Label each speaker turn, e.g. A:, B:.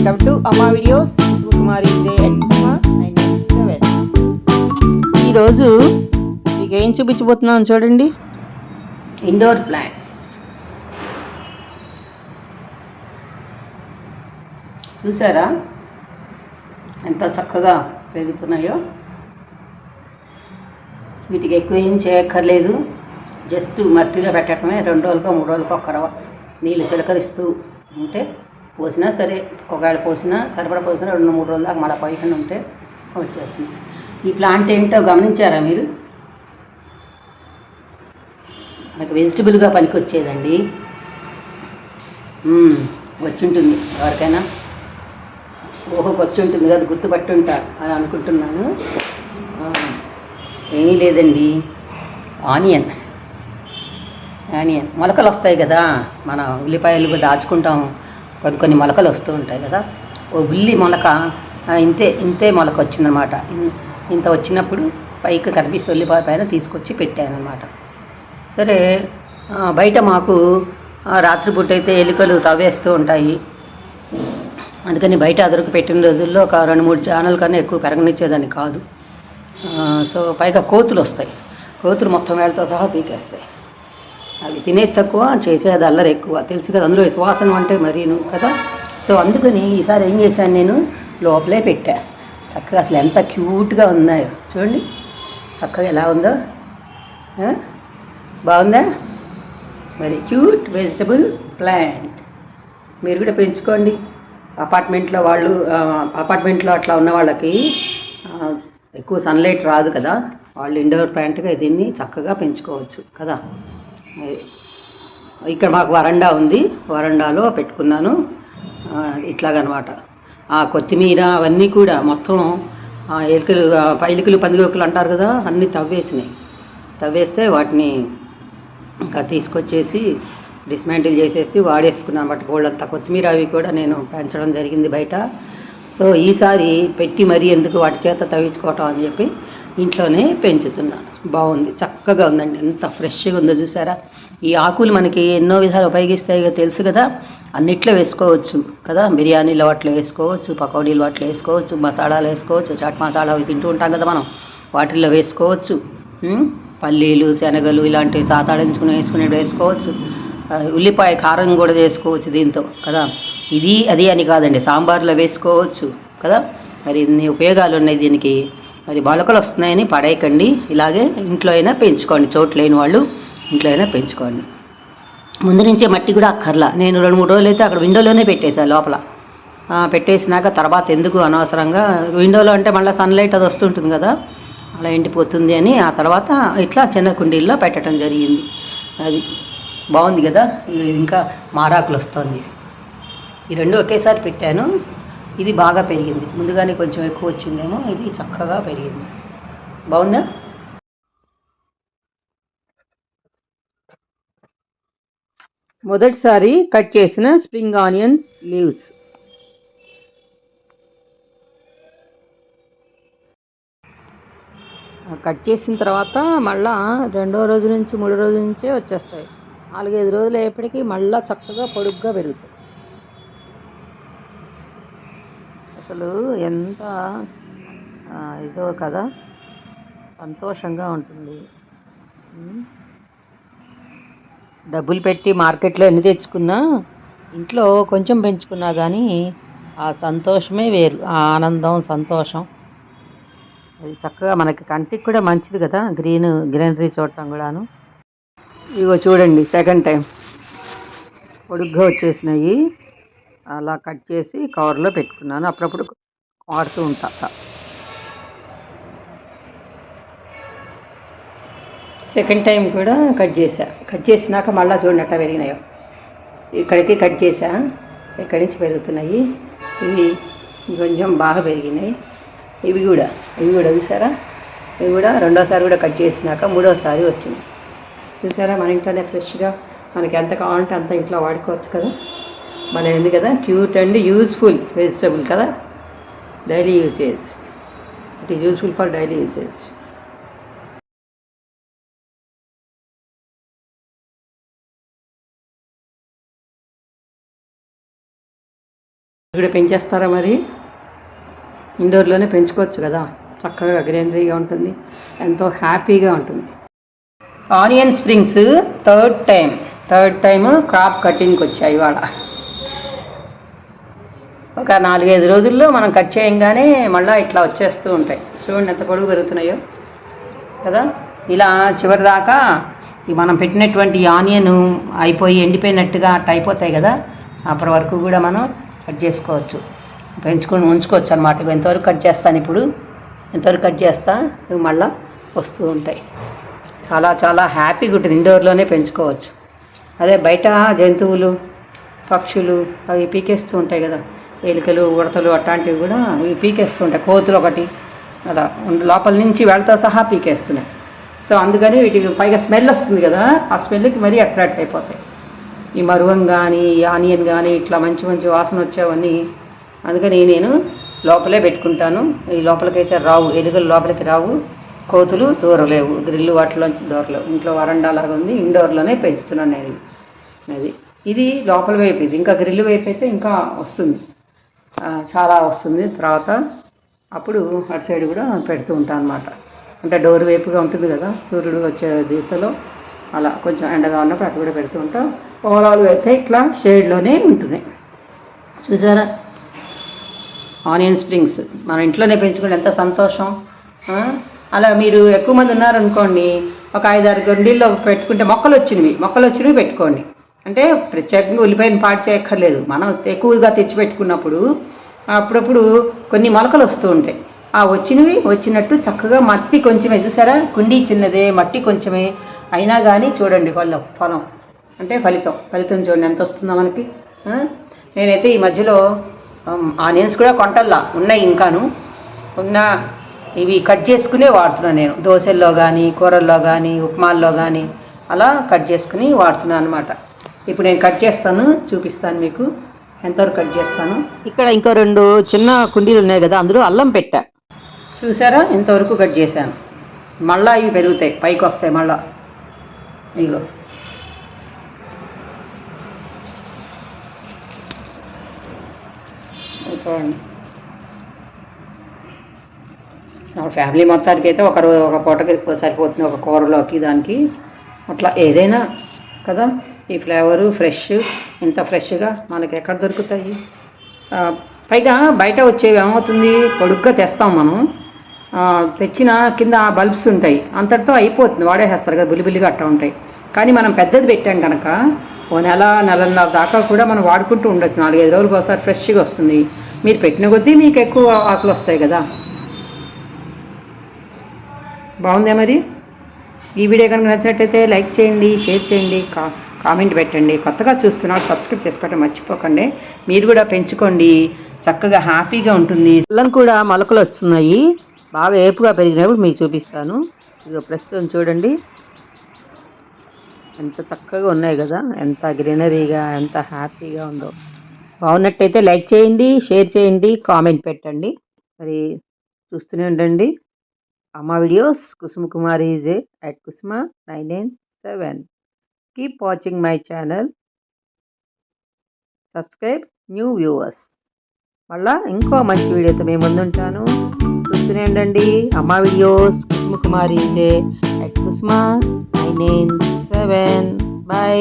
A: Welcome to Amma videos Kumari ఈరోజు మీకు ఏం చూపించబోతున్నాను చూడండి. ఇండోర్ ప్లాంట్స్ చూసారా? ఎంత చక్కగా పెరుగుతున్నాయో. వీటికి ఎక్కువ ఏం చేయక్కర్లేదు. జస్ట్ మట్టిలో పెట్టడమే రెండు రోజులకో మూడు రోజులకో ఒక్కరవ నీళ్ళు చిలకరిస్తూ ఉంటే పోసినా సరే ఒకవేళ పోసినా సరిపడా పోసినా రెండు మూడు రోజులు దాకా మళ్ళీ పైకన ఉంటే వచ్చేస్తుంది. ఈ ప్లాంట్ ఏంటో గమనించారా మీరు? మనకు వెజిటబుల్గా పనికొచ్చేదండి. మ్మ్, వచ్చి ఉంటుంది ఎవరికైనా? ఓహో వచ్చి ఉంటుంది కదా గుర్తుపట్టుంటారు అని అనుకుంటున్నాను. ఏమీ లేదండి. ఆనియన్. ఆనియన్. మొలకలు వస్తాయి కదా మన ఉల్లిపాయలు దాచుకుంటాం. కొన్ని కొన్ని మొలకలు వస్తూ ఉంటాయి కదా. ఓ ఉల్లి మొలక ఇంతే ఇంతే మొలక వచ్చిందనమాట. ఇన్- ఇంత వచ్చినప్పుడు పైకి కనిపిస్తే ఉల్లిపాయ పైన తీసుకొచ్చి పెట్టానమాట సరే బయట మాకు రాత్రిపూట అయితే ఎలుకలు తవ్వేస్తూ ఉంటాయి. అందుకని బయట అదరకు పెట్టిన రోజుల్లో ఒక రెండు మూడు ఛానల్ కన్నా ఎక్కువ పెరగనిచ్చేదాన్ని కాదు. సో పైగా కోతులు వస్తాయి. కోతులు మొత్తం వేళతో సహా పీకేస్తాయి. అవి తినేది తక్కువ చేసేది అల్లరి ఎక్కువ. తెలుసు కదా అందులో విశ్వాసం అంటే మరీను కదా. సో అందుకని ఈసారి ఏం చేశాను నేను? లోపలే పెట్టా. చక్కగా అసలు ఎంత క్యూట్గా ఉన్నాయో. చూడండి చక్కగా ఎలా ఉందో. బాగుందా? మరి క్యూట్ వెజిటబుల్ ప్లాంట్. మీరు కూడా పెంచుకోండి. అపార్ట్మెంట్లో వాళ్ళు అపార్ట్మెంట్లో అట్లా ఉన్న వాళ్ళకి ఎక్కువ సన్లైట్ రాదు కదా. వాళ్ళు ఇండోర్ ప్లాంట్గా దీన్ని చక్కగా పెంచుకోవచ్చు కదా. ఇక్కడ మాకు వరండా ఉంది. వరండాలో పెట్టుకున్నాను. ఇట్లాగనమాట. ఆ కొత్తిమీర అవన్నీ కూడా మొత్తం ఎలుకలు పైలికలు పందిగొక్కులు అంటారు కదా అన్నీ తవ్వేసినాయి. తవ్వేస్తే వాటిని ఇంకా తీసుకొచ్చేసి డిస్మాంటిల్ చేసేసి వాడేసుకున్నాను బట్ బోళ్ళంతా కొత్తిమీర అవి కూడా నేను పెంచడం జరిగింది బయట. సో ఈసారి పెట్టి మరీ ఎందుకు వాటి చేత తవ్వించుకోవటం అని చెప్పి ఇంట్లోనే పెంచుతున్నాను బాగుంది చక్కగా ఉందండి. ఎంత ఫ్రెష్గా ఉందో చూసారా? ఈ ఆకులు మనకి ఎన్నో విధాలు ఉపయోగిస్తాయి కదా తెలుసు కదా? అన్నిట్లో వేసుకోవచ్చు కదా? బిర్యానీలో వాటిలో వేసుకోవచ్చు పకోడీలు వాటిలో వేసుకోవచ్చు మసాలాలు వేసుకోవచ్చు చాట్ మసాలా అవి తింటూ ఉంటాం కదా మనం. వాటిల్లో వేసుకోవచ్చు. పల్లీలు శనగలు ఇలాంటివి చాతాడించుకుని వేసుకునేవి వేసుకోవచ్చు. ఉల్లిపాయ కారం కూడా చేసుకోవచ్చు దీంతో కదా? ఇది అది అని కాదండి సాంబార్లో వేసుకోవచ్చు కదా? మరి ఇన్ని ఉపయోగాలు ఉన్నాయి దీనికి? మరి మొలకలు వస్తున్నాయని పడేయకండి. ఇలాగే ఇంట్లో అయినా పెంచుకోండి. చోటు లేని వాళ్ళు ఇంట్లో అయినా పెంచుకోండి. ముందు నుంచే మట్టి కూడా అక్కర్లా. నేను రెండు మూడు రోజులు అయితే అక్కడ విండోలోనే పెట్టేశాను లోపల. పెట్టేసినాక తర్వాత ఎందుకు అనవసరంగా? విండోలో అంటే మళ్ళీ సన్లైట్ అది వస్తుంటుంది కదా. అలా ఎండిపోతుంది అని ఆ తర్వాత ఇట్లా చిన్న కుండీల్లో పెట్టడం జరిగింది. అది బాగుంది కదా. ఇది ఇంకా మారాకులు వస్తుంది. ఈ రెండు ఒకేసారి పెట్టాను. ఇది బాగా పెరిగింది. ముందుగానే కొంచెం ఎక్కువ వచ్చిందేమో ఇది చక్కగా పెరిగింది. బాగుందా? మొదటిసారి కట్ చేసిన స్ప్రింగ్ ఆనియన్ లీవ్స్. కట్ చేసిన తర్వాత మళ్ళా రెండో రోజు నుంచి మూడో రోజు నుంచే వచ్చేస్తాయి. నాలుగైదు రోజులు అయ్యేప్పటికీ మళ్ళీ చక్కగా పొడుగ్గా పెరుగుతాయి. అసలు ఎంత ఇదో కదా? సంతోషంగా ఉంటుంది. డబ్బులు పెట్టి మార్కెట్లో ఎన్ని తెచ్చుకున్నా ఇంట్లో కొంచెం పెంచుకున్నా కానీ ఆ సంతోషమే వేరు ఆ ఆనందం సంతోషం. అది చక్కగా మనకి కంటికి కూడా మంచిది కదా గ్రీన్ గ్రీనరీ చూడటం కూడాను. ఇగో చూడండి సెకండ్ టైం. పొడుగ్గా వచ్చేసినాయి. అలా కట్ చేసి కవర్లో పెట్టుకున్నాను. అప్పుడప్పుడు వాడుతూ ఉంటా. సెకండ్ టైం కూడా కట్ చేసా కట్ చేసినాక మళ్ళీ చూడండి అట్లా పెరిగినాయో. ఇక్కడికి కట్ చేసా ఇక్కడి నుంచి పెరుగుతున్నాయి. ఇవి కొంచెం బాగా పెరిగినాయి. ఇవి కూడా. ఇవి కూడా చూసారా ఇవి కూడా రెండోసారి కూడా కట్ చేసినాక మూడోసారి వచ్చింది. చూసారా మన ఇంట్లోనే ఫ్రెష్గా మనకి ఎంత కావాలంటే అంత ఇంట్లో వాడుకోవచ్చు కదా. భలే ఉంది కదా? క్యూట్ అండ్ యూస్ఫుల్ వెజిటబుల్ కదా? Daily usage. It is useful for daily usage ఇక్కడ పెంచేస్తారా మరి? ఇండోర్లోనే పెంచుకోవచ్చు కదా? చక్కగా గ్రీనరీగా ఉంటుంది. ఎంతో హ్యాపీగా ఉంటుంది. Onion springs third time third time crop కటింగ్కి వచ్చాయి ఇవాళ. ఒక నాలుగైదు రోజుల్లో మనం కట్ చేయంగానే మళ్ళీ ఇట్లా వచ్చేస్తూ ఉంటాయి. చూడండి ఎంత పొడుగు పెరుగుతున్నాయో. కదా? ఇలా చివరి దాకా ఈ మనం పెట్టినటువంటి ఆనియన్ అయిపోయి ఎండిపోయినట్టుగా అట్ట అయిపోతాయి కదా? అప్పటి వరకు కూడా మనం కట్ చేసుకోవచ్చు. పెంచుకొని ఉంచుకోవచ్చు అనమాట ఎంతవరకు కట్ చేస్తాను ఇప్పుడు. ఎంతవరకు కట్ చేస్తా ఇవి మళ్ళీ వస్తూ ఉంటాయి. చాలా చాలా హ్యాపీగా ఉంటుంది. ఇండోర్లోనే పెంచుకోవచ్చు. అదే బయట జంతువులు పక్షులు అవి పీకేస్తూ ఉంటాయి కదా? ఎలుకలు ఉడతలు అట్లాంటివి కూడా ఇవి పీకేస్తుంటాయి. కోతులు ఒకటి అలా లోపల నుంచి వెళ్తా సహా పీకేస్తున్నాయి. సో అందుకని వీటికి పైగా స్మెల్ వస్తుంది కదా ఆ స్మెల్కి మరీ అట్రాక్ట్ అయిపోతాయి. ఈ మరువం కానీ ఈ ఆనియన్ కానీ ఇట్లా మంచి మంచి వాసన వచ్చేవన్నీ అందుకని నేను లోపలే పెట్టుకుంటాను. ఈ లోపలికైతే రావు ఎలుకలు లోపలికి రావు కోతులు దూరలేవు గ్రిల్లు వాటిలోంచి దూరలేవు. ఇంట్లో వరండా లాగా ఉంది ఇండోర్లోనే పెంచుతున్నాను నేను. అది ఇది లోపల వైపు ఇది ఇంకా గ్రిల్ వైపు అయితే ఇంకా వస్తుంది. చాలా వస్తుంది తర్వాత అప్పుడు అటు సైడ్ కూడా పెడుతూ ఉంటాను అనమాట అంటే డోర్ వైపుగా ఉంటుంది కదా సూర్యుడు వచ్చే దిశలో అలా కొంచెం ఎండగా ఉన్నప్పుడు అటు కూడా పెడుతూ ఉంటాం. ఓవరాల్గా అయితే ఇట్లా షేడ్లోనే ఉంటుంది. చూసారా? ఆనియన్ స్ప్రింగ్స్ మన ఇంట్లోనే పెంచుకుంటే ఎంత సంతోషం అలా మీరు ఎక్కువ మంది ఉన్నారనుకోండి ఒక ఐదారు గండిల్లో పెట్టుకుంటే మొక్కలు వచ్చినవి మొక్కలు వచ్చినవి పెట్టుకోండి. అంటే ప్రత్యేకంగా ఉల్లిపాయను పాటు చేయక్కర్లేదు. మనం ఎక్కువగా తెచ్చిపెట్టుకున్నప్పుడు అప్పుడప్పుడు కొన్ని మొలకలు వస్తూ ఉంటాయి. ఆ వచ్చినవి వచ్చినట్టు చక్కగా మట్టి కొంచెమే చూసారా? కుండీ చిన్నదే మట్టి కొంచెమే. అయినా కానీ చూడండి వాళ్ళ ఫలం. అంటే ఫలితం. ఫలితం చూడండి ఎంత వస్తుందో మనకి. నేనైతే ఈ మధ్యలో ఆనియన్స్ కూడా కొంటల్లా. ఉన్నాయి ఇంకాను. ఉన్న ఇవి కట్ చేసుకునే వాడుతున్నాను నేను. దోశల్లో కానీ కూరల్లో కానీ ఉప్మాల్లో కానీ అలా కట్ చేసుకుని వాడుతున్నాను అనమాట ఇప్పుడు నేను కట్ చేస్తాను చూపిస్తాను మీకు. ఎంతవరకు కట్ చేస్తాను? ఇక్కడ ఇంకో రెండు చిన్న కుండీలు ఉన్నాయి కదా అందులో అల్లం పెట్టా. చూసారా? ఇంతవరకు కట్ చేశాను? మళ్ళా ఇవి పెరుగుతాయి పైకి వస్తాయి మళ్ళా. ఇగో చూడండి. నా ఫ్యామిలీ మొత్తానికి అయితే ఒక రో ఒక పూటకి సరిపోతుంది ఒక కూరలోకి దానికి. అట్లా ఏదైనా కదా. ఈ ఫ్లేవరు ఫ్రెష్. ఇంత ఫ్రెష్గా మనకి ఎక్కడ దొరుకుతాయి? పైగా బయట వచ్చేవి ఏమవుతుంది? పొడుగ్గా తెస్తాం మనం. తెచ్చిన కింద బల్బ్స్ ఉంటాయి. అంతటితో అయిపోతుంది. వాడేసేస్తారు కదా బులిబులిగా అట్లా ఉంటాయి. కానీ మనం పెద్దది పెట్టాం కనుక ఓ నెల నెలన్నర దాకా కూడా మనం వాడుకుంటూ ఉండొచ్చు. నాలుగైదు రోజులకు ఒకసారి ఫ్రెష్గా వస్తుంది. మీరు పెట్టిన కొద్దీ మీకు ఎక్కువ ఆకులు వస్తాయి కదా. బాగుందా మరి? ఈ వీడియో కనుక నచ్చినట్టయితే లైక్ చేయండి షేర్ చేయండి. కా కామెంట్ పెట్టండి. కొత్తగా చూస్తున్నారు సబ్స్క్రైబ్ చేసుకోవటం మర్చిపోకండి. మీరు కూడా పెంచుకోండి. చక్కగా హ్యాపీగా ఉంటుంది. అల్లం కూడా మొలకలు వస్తున్నాయి. బాగా ఏపుగా పెరిగినప్పుడు మీకు చూపిస్తాను. ఇదిగో ప్రస్తుతం చూడండి. ఎంత చక్కగా ఉన్నాయి కదా. ఎంత గ్రీనరీగా ఎంత హ్యాపీగా ఉందో. బాగున్నట్టయితే లైక్ చేయండి షేర్ చేయండి కామెంట్ పెట్టండి. మరి చూస్తూనే ఉండండి. Amma videos Kusuma Kumar is at Kusuma nine nine seven. Keep watching my channel subscribe new viewers మళ్ళా ఇంకో మంచి వీడియోతో మేము ముందుంటాను. చూస్తూనే ఉండండి Amma videos Kusuma Kumar at Kusuma nine nine seven bye